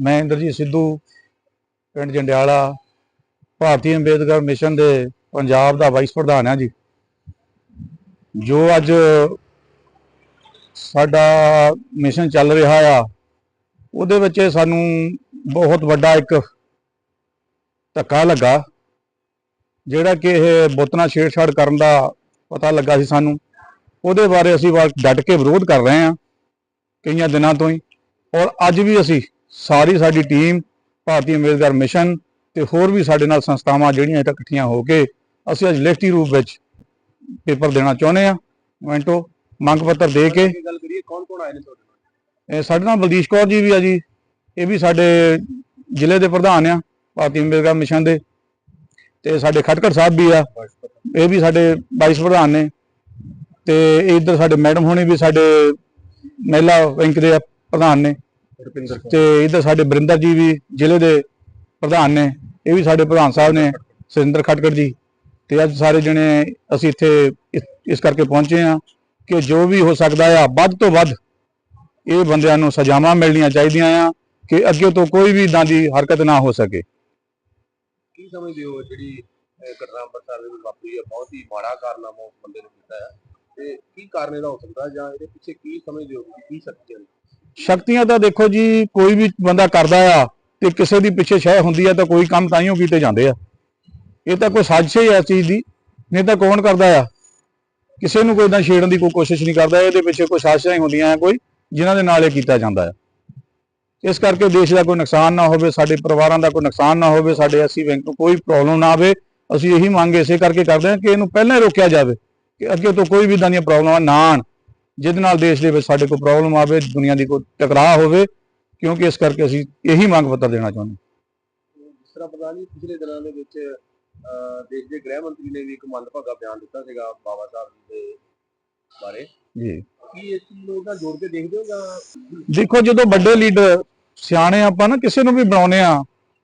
ਮੈਂ ਇੰਦਰਜੀਤ ਸਿੱਧੂ, ਪਿੰਡ ਜੰਡਿਆਲਾ, ਭਾਰਤੀ ਅੰਬੇਦਕਰ ਮਿਸ਼ਨ ਦੇ ਪੰਜਾਬ ਦਾ ਵਾਈਸ ਪ੍ਰਧਾਨ ਹਾਂ ਜੀ। ਜੋ ਅੱਜ ਸਾਡਾ ਮਿਸ਼ਨ ਚੱਲ ਰਿਹਾ ਆ, ਉਹਦੇ ਵਿੱਚ ਸਾਨੂੰ ਬਹੁਤ ਵੱਡਾ ਇੱਕ ਧੱਕਾ ਲੱਗਾ, ਜਿਹੜਾ ਕਿ ਇਹ ਬੁੱਤ ਨਾਲ ਛੇੜਛਾੜ ਕਰਨ ਦਾ ਪਤਾ ਲੱਗਾ ਸੀ ਸਾਨੂੰ। ਉਹਦੇ ਬਾਰੇ ਅਸੀਂ ਵਾ- ਡਟ ਕੇ ਵਿਰੋਧ ਕਰ ਰਹੇ ਹਾਂ ਕਈਆਂ ਦਿਨਾਂ ਤੋਂ ਹੀ। ਔਰ ਅੱਜ ਵੀ ਅਸੀਂ ਸਾਰੀ ਸਾਡੀ ਟੀਮ ਭਾਰਤੀ ਅੰਬੇਦਕਰ ਮਿਸ਼ਨ ਤੇ ਹੋਰ ਵੀ ਸਾਡੇ ਨਾਲ ਸੰਸਥਾਵਾਂ ਜਿਹੜੀਆਂ ਇੱਥੇ ਇਕੱਠੀਆਂ ਹੋ ਕੇ ਅਸੀਂ ਅੱਜ ਲਿਖਤੀ ਰੂਪ ਵਿੱਚ ਪੇਪਰ ਦੇਣਾ ਚਾਹੁੰਦੇ ਆ ਮੈਂਟੋ ਮੰਗ ਪੱਤਰ ਦੇ ਕੇ। ਗੱਲ ਕਰੀਏ ਕੌਣ ਕੌਣ ਆਏ ਨੇ ਤੁਹਾਡੇ ਨਾਲ? ਇਹ ਸਾਡੇ ਨਾਲ ਬਲਦੀਸ਼ ਕੌਰ ਜੀ ਵੀ ਆ ਜੀ। ਇਹ ਵੀ ਸਾਡੇ ਜ਼ਿਲ੍ਹੇ ਦੇ ਪ੍ਰਧਾਨ ਆ ਭਾਰਤੀ ਅੰਬੇਦਕਰ ਮਿਸ਼ਨ ਦੇ। ਤੇ ਸਾਡੇ ਖਟਕੜ ਸਾਹਿਬ ਵੀ ਆ। ਇਹ ਵੀ ਸਾਡੇ ਵਾਈਸ ਪ੍ਰਧਾਨ ਨੇ। ਤੇ ਇਧਰ ਸਾਡੇ ਮੈਡਮ ਹੋਣੀ ਵੀ ਸਾਡੇ ਮਹਿਲਾ ਬੈਂਕ ਦੇ ਪ੍ਰਧਾਨ ਨੇ। ਤੇ ਇਧਰ ਸਾਡੇ ਬਰਿੰਦਰ ਜੀ ਵੀ ਜ਼ਿਲ੍ਹੇ ਦੇ ਪ੍ਰਧਾਨ ਨੇ ਇਹ ਵੀ ਸਾਡੇ ਪ੍ਰਧਾਨ ਸਾਹਿਬ ਨੇ ਸੁਰਿੰਦਰ ਖਟਕੜ ਜੀ। ਤੇ ਅੱਜ ਸਾਰੇ ਜਣੇ ਅਸੀਂ ਇੱਥੇ ਇਸ- ਕਰਕੇ ਪਹੁੰਚੇ ਆ ਕਿ ਜੋ ਵੀ ਹੋ ਸਕਦਾ ਆ ਵੱਧ ਤੋਂ ਵੱਧ ਇਹ ਬੰਦਿਆਂ ਨੂੰ ਸਜ਼ਾਵਾਂ ਮਿਲਣੀਆਂ ਚਾਹੀਦੀਆਂ ਆ ਕਿ ਅੱਗੇ ਤੋਂ ਕੋਈ ਵੀ ਇਦਾਂ ਦੀ ਹਰਕਤ ਨਾ ਹੋ ਸਕੇ। ਕੀ ਸਮਝਦੇ ਹੋ ਜਿਹੜੀ ਘਟਨਾ ਅੰਮ੍ਰਿਤਸਰ ਦੇ ਵਿੱਚ ਵਾਪਰੀ ਹੈ ਬਹੁਤ ਹੀ ਮਾੜਾ ਕਾਰਨਾਮਾ ਉਸ ਬੰਦੇ ਨੇ ਕੀਤਾ ਹੈ ਤੇ ਕੀ ਕਾਰਨ ਇਹਦਾ ਹੋ ਸਕਦਾ ਜਾਂ ਇਹਦੇ ਪਿੱਛੇ ਕੀ ਸਮਝਦੇ ਹੋ? ਕੀ ਸ਼ਕਤੀਆਂ ਨੇ? ਸ਼ਕਤੀਆਂ ਤਾਂ ਦੇਖੋ ਜੀ, ਕੋਈ ਵੀ ਬੰਦਾ ਕਰਦਾ ਆ ਤੇ ਕਿਸੇ ਦੀ ਪਿੱਛੇ ਸ਼ੈ ਹੁੰਦੀ ਆ ਤਾਂ ਕੋਈ ਕੰਮ ਤਾਈਓ ਕੀਤੇ ਜਾਂਦੇ ਆ। ਇਹ ਤਾਂ ਕੋਈ ਸਾਜ਼ਿਸ਼ ਹੀ ਆ ਇਸ ਚੀਜ਼ ਦੀ, ਨਹੀਂ ਤਾਂ ਕੌਣ ਕਰਦਾ ਆ? ਕਿਸੇ ਨੂੰ ਕੋਈ ਇਦਾਂ ਛੇੜਨ ਦੀ ਕੋਈ ਕੋਸ਼ਿਸ਼ ਨਹੀਂ ਕਰਦਾ, ਇਹਦੇ ਪਿੱਛੇ ਕੋਈ ਸਾਜ਼ਿਸ਼ਾਂ ਹੀ ਹੁੰਦੀਆਂ ਆ, ਕੋਈ ਜਿਨ੍ਹਾਂ ਦੇ ਨਾਲ ਇਹ ਕੀਤਾ ਜਾਂਦਾ ਆ। ਇਸ ਕਰਕੇ ਦੇਸ਼ ਦਾ ਕੋਈ ਨੁਕਸਾਨ ਨਾ ਹੋਵੇ, ਸਾਡੇ ਪਰਿਵਾਰਾਂ ਦਾ ਕੋਈ ਨੁਕਸਾਨ ਨਾ ਹੋਵੇ, ਸਾਡੇ ਐਸੀ ਬੈਂਕ ਨੂੰ ਕੋਈ ਪ੍ਰੋਬਲਮ ਨਾ ਆਵੇ, ਅਸੀਂ ਇਹੀ ਮੰਗ ਇਸੇ ਕਰਕੇ ਕਰਦੇ ਹਾਂ ਕਿ ਇਹਨੂੰ ਪਹਿਲਾਂ ਹੀ ਰੋਕਿਆ ਜਾਵੇ ਕਿ ਅੱਗੇ ਤੋਂ ਕੋਈ ਵੀ ਇਦਾਂ ਦੀਆਂ ਪ੍ਰੋਬਲਮਾਂ ਨਾ ਆਉਣ। ਜਿਹਦੇ ਨਾਲ ਦੇਸ਼ ਦੇ ਵਿੱਚ ਸਾਡੇ ਕੋਈ ਪ੍ਰੋਬਲਮ ਆਵੇ ਦੁਨੀਆ ਦੀ ਕੋਈ ਟਕਰਾਅ ਹੋਵੇ ਕਿਉਂਕਿ ਇਸ ਕਰਕੇ ਅਸੀਂ ਇਹੀ ਮੰਗ ਪੱਤਰ ਦੇਣਾ ਚਾਹੁੰਦੇ ਹਾਂ। ਜਿਸ ਤਰ੍ਹਾਂ ਪਤਾ ਨਹੀਂ ਪਿਛਲੇ ਦਿਨਾਂ ਦੇ ਵਿੱਚ ਅਹ, ਦੇਸ਼ ਦੇ ਗ੍ਰਹਿ ਮੰਤਰੀ ਨੇ ਵੀ ਇੱਕ ਮੰਦਭਾਗਾ ਬਿਆਨ ਦਿੱਤਾ ਸੀਗਾ ਬਾਬਾ ਸਾਹਿਬ ਜੀ ਦੇ ਬਾਰੇ। ਜੀ। ਕੀ ਇਸ ਚੀਜ਼ ਨੂੰ ਉਹਦਾ ਜੋੜ ਕੇ ਦੇਖਦੇ ਹੋ ਜਾਂ ਦੇਖੋ ਜਦੋਂ ਵੱਡੇ ਲੀਡਰ ਸਿਆਣੇ ਆਪਾਂ ਨਾ ਕਿਸੇ ਨੂੰ ਵੀ ਬਣਾਉਨੇ ਆ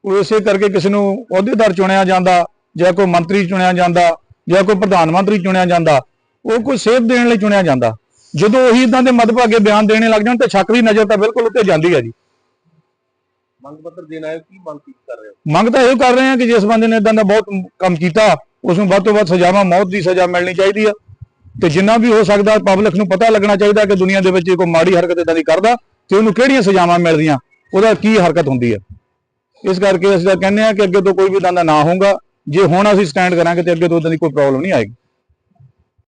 ਉਹ ਇਸੇ ਕਰਕੇ ਕਿਸੇ ਨੂੰ ਅਹੁਦੇਦਾਰ ਚੁਣਿਆ ਜਾਂਦਾ ਜਾਂ ਕੋਈ ਮੰਤਰੀ ਚੁਣਿਆ ਜਾਂਦਾ ਜਾਂ ਕੋਈ ਪ੍ਰਧਾਨ ਮੰਤਰੀ ਚੁਣਿਆ ਜਾਂਦਾ ਉਹ ਕੋਈ ਸੇਧ ਦੇਣ ਲਈ ਚੁਣਿਆ ਜਾਂਦਾ। ਜਦੋਂ ਉਹੀ ਇਦਾਂ ਦੇ ਮਦਭਾਗੇ ਬਿਆਨ ਦੇਣੇ ਲੱਗ ਜਾਣ ਤੇ ਸ਼ੱਕ ਦੀ ਨਜ਼ਰ ਤਾਂ ਬਿਲਕੁਲ ਉੱਤੇ ਜਾਂਦੀ ਹੈ ਜੀ। ਮੰਗ ਪੱਤਰ ਦੇਣ ਹੋ, ਕੀ ਮੰਗ ਕੀ ਕਰ ਰਹੇ ਹੋ? ਮੰਗ ਤਾਂ ਇਹ ਕਰ ਰਹੇ ਕਿ ਜਿਸ ਬੰਦੇ ਨੇ ਇਦਾਂ ਦਾ ਬਹੁਤ ਕੰਮ ਕੀਤਾ ਉਸ ਨੂੰ ਵੱਧ ਤੋਂ ਵੱਧ ਸਜ਼ਾਵਾਂ ਮੌਤ ਦੀ ਸਜ਼ਾ ਮਿਲਣੀ ਚਾਹੀਦੀ ਆ। ਤੇ ਜਿੰਨਾ ਵੀ ਹੋ ਸਕਦਾ ਪਬਲਿਕ ਨੂੰ ਪਤਾ ਲੱਗਣਾ ਚਾਹੀਦਾ ਕਿ ਦੁਨੀਆ ਦੇ ਵਿੱਚ ਕੋਈ ਮਾੜੀ ਹਰਕਤ ਇਦਾਂ ਦੀ ਕਰਦਾ ਤੇ ਉਹਨੂੰ ਕਿਹੜੀਆਂ ਸਜ਼ਾਵਾਂ ਮਿਲਦੀਆਂ ਉਹਦਾ ਕੀ ਹਰਕਤ ਹੁੰਦੀ ਆ। ਇਸ ਕਰਕੇ ਅਸੀਂ ਤਾਂ ਕਹਿੰਦੇ ਆ ਕਿ ਅੱਗੇ ਤੋਂ ਕੋਈ ਵੀ ਇਦਾਂ ਦਾ ਨਾ ਹੋਊਗਾ। ਜੇ ਹੁਣ ਅਸੀਂ ਸਟੈਂਡ ਕਰਾਂਗੇ ਤੇ ਅੱਗੇ ਤੋਂ ਇਦਾਂ ਦੀ ਕੋਈ ਪ੍ਰੋਬਲਮ ਨਹੀਂ ਆਏਗੀ।